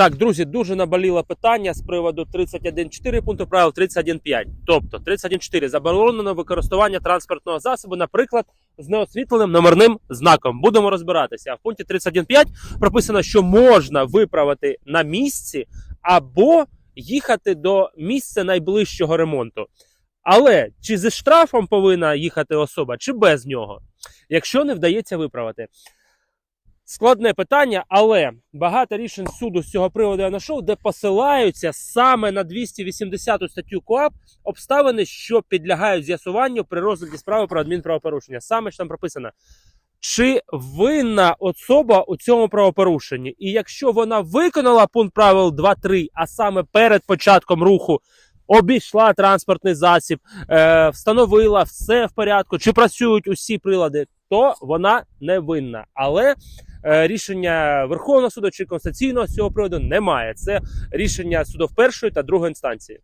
Так, друзі, дуже наболіло питання з приводу 31.4 пункту правил 31.5. Тобто 31.4 заборонено використання транспортного засобу, наприклад, з неосвітленим номерним знаком. Будемо розбиратися. А в пункті 31.5 прописано, що можна виправити на місці або їхати до місця найближчого ремонту. Але чи зі штрафом повинна їхати особа, чи без нього, якщо не вдається виправити? Складне питання, але багато рішень суду з цього приводу я знайшов, де посилаються саме на 280 статтю КОАП обставини, що підлягають з'ясуванню при розгляді справи про адмінправопорушення. Саме ж там прописано, чи винна особа у цьому правопорушенні. І якщо вона виконала пункт правил 2.3, а саме перед початком руху обійшла транспортний засіб, е, встановила все в порядку, чи працюють усі прилади, то вона не винна. Але е, рішення Верховного суду чи Конституційного з цього приводу немає. Це рішення судов першої та другої інстанції.